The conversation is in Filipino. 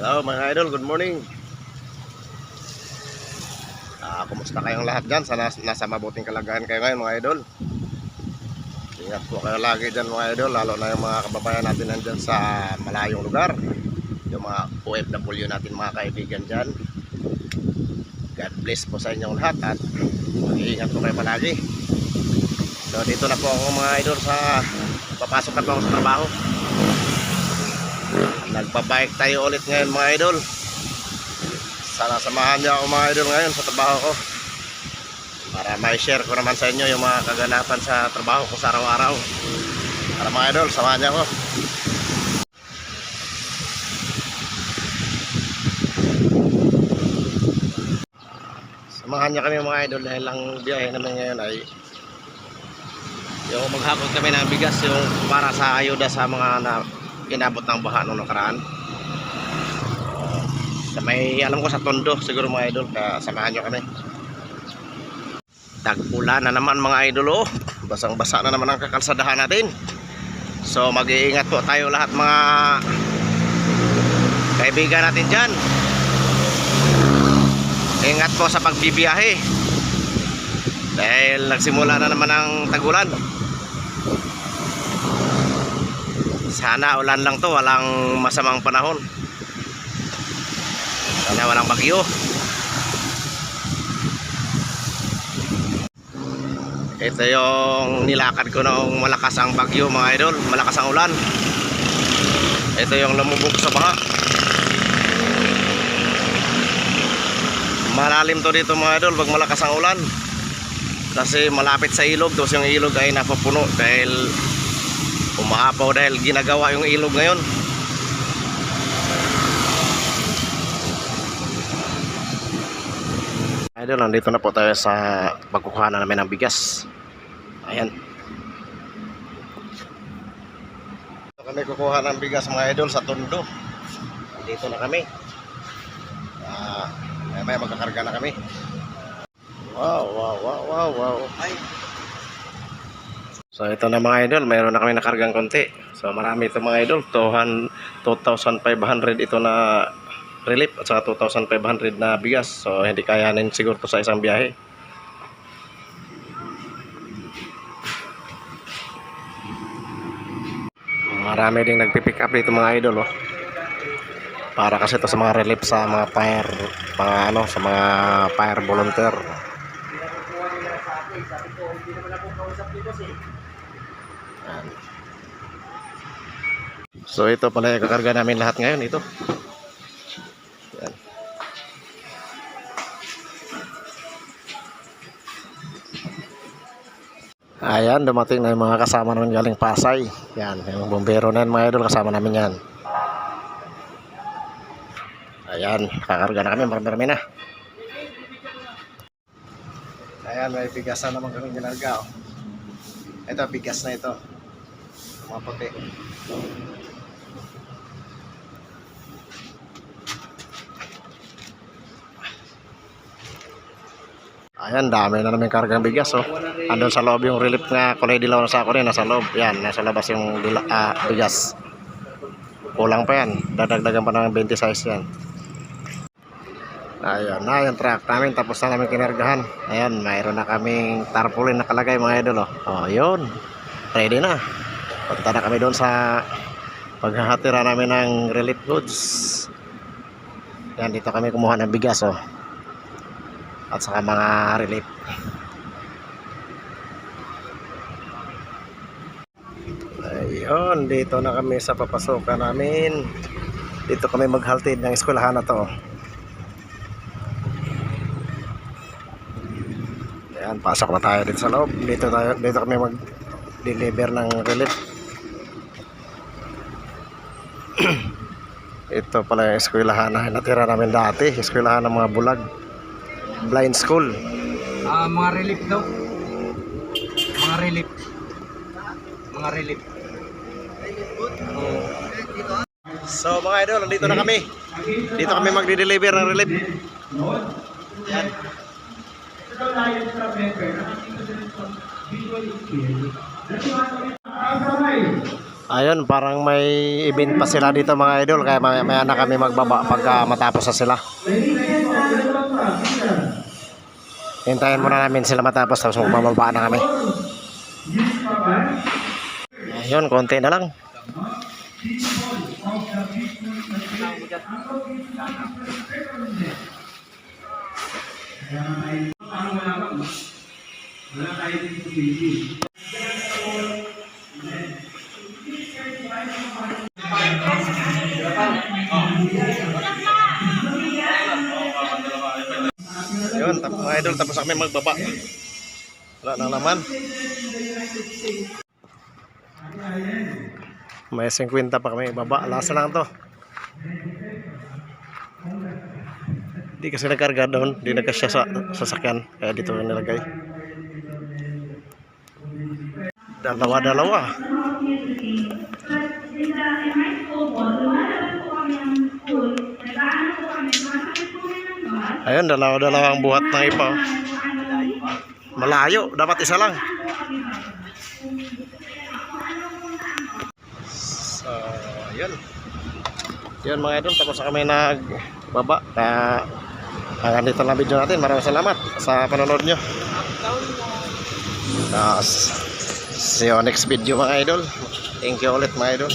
Hello mga idol, good morning. Ah, kumusta kayong lahat dyan? Sana nasa mabuting kalagayan kayo ngayon mga idol. Ingat po kayo lagi dyan mga idol, lalo na yung mga kababayan natin nandyan sa malayong lugar. Yung mga OFW natin mga kaibigan dyan. God bless po sa inyong lahat at mag-iingat po kayo palagi. So dito na po ako mga idol sa papasok na po ako sa trabaho. Nagpabike tayo ulit ngayon mga idol. Sana samahan niyo ako mga idol ngayon sa trabaho ko. Para may share ko naman sa inyo yung mga kaganapan sa trabaho ko sa araw-araw. Para mga idol, samahan niyo ako. Samahan niyo kami mga idol dahil ang biyahe namin ngayon ay yung maghakot kami ng bigas yung para sa ayuda sa mga na, inabot ng baha noong nakaraan. Uh, sa may, alam ko sa Tondo, siguro mga idol, kaya samahan nyo kami. Tag-ulan na naman mga idol, oh. Basang-basa na naman ang kakalsadahan natin. So, mag-iingat po tayo lahat mga kaibigan natin dyan. Ingat po sa pagbibiyahe. Dahil nagsimula na naman ang tagulan. Sana ulan lang to, walang masamang panahon. Sana walang bagyo. Ito yung nilakad ko noong malakas ang bagyo mga idol, malakas ang ulan. Ito yung lumubog sa baha. Malalim to dito mga idol pag malakas ang ulan. Kasi malapit sa ilog, tapos yung ilog ay napapuno dahil umahapaw dahil ginagawa yung ilog ngayon. Idol nandito na po tayo sa pagkukuha na namin ng bigas. Ayan. Dito kami kukuha ng bigas mga idol sa Tondo. Dito na kami. Ah, may may magkakarga na kami wow wow wow wow wow So ito na mga idol, mayroon na kami nakargang konti. So marami ito mga idol, 2,500 ito na relief at saka 2,500 na bigas. So hindi kayanin siguro to sa isang biyahe. Marami ding nagpipick up dito mga idol oh. Para kasi ito sa mga relief sa mga fire, mga ano, sa mga fire volunteer. So ito pala yung kakarga namin lahat ngayon ito. Yan. Ayan, dumating na yung mga kasama namin galing Pasay. Yan, yung bombero na yan mga idol, kasama namin yan. Ayan, kakarga na kami, marami-marami na. Ayan, may bigas na naman kami ginarga. Oh. Ito, bigas na ito. Mga puti. Ayan, dami na namin kargang bigas. Oh. Andun sa loob yung relief nga kulay dilaw na sako rin. Nasa loob. Yan, nasa labas yung dila, ah, bigas. Kulang pa yan. Dadagdagan pa ng 20 size yan. Ayan na yung truck namin. Tapos na namin kinargahan. Ayan, mayroon na kaming tarpaulin nakalagay mga idol. Oh, oh yun. Ready na. Punta na kami doon sa paghahatira namin ng relief goods. Yan, dito kami kumuha ng bigas. Oh at saka mga relief ayun dito na kami sa papasokan namin dito kami maghaltid ng eskwelahan na to ayan pasok na tayo dito sa loob dito, tayo, dito kami mag deliver ng relief ito pala yung eskwelahan na natira namin dati eskwelahan ng mga bulag blind school. Ah, mga relief daw. Mga relief. Mga relief. So mga idol, nandito na kami. Dito kami magde-deliver ng relief. Yan. Ayun, parang may event pa sila dito mga idol kaya maya, maya na kami magbaba pagka matapos na sila. Hintayin muna namin sila matapos tapos magbababa na kami. Ayun, konti na lang. Ayun, tap mga idol, tapos kami magbaba. Wala nang laman. May 50 pa kami baba. Lasa lang to. Hindi kasi nagkarga doon. Hindi nagkasya sa sasakyan. Kaya dito na nilagay. Dalawa-dalawa. Ayun, dalawa-dalawa ang buhat ng ipa. oh. Malayo. Dapat isa lang. So, yun. Yun mga idol, tapos na kami nagbaba. Kaya hanggang dito lang video natin. Maraming salamat sa panonood nyo. Tapos, see you next video mga idol. Thank you ulit mga idol.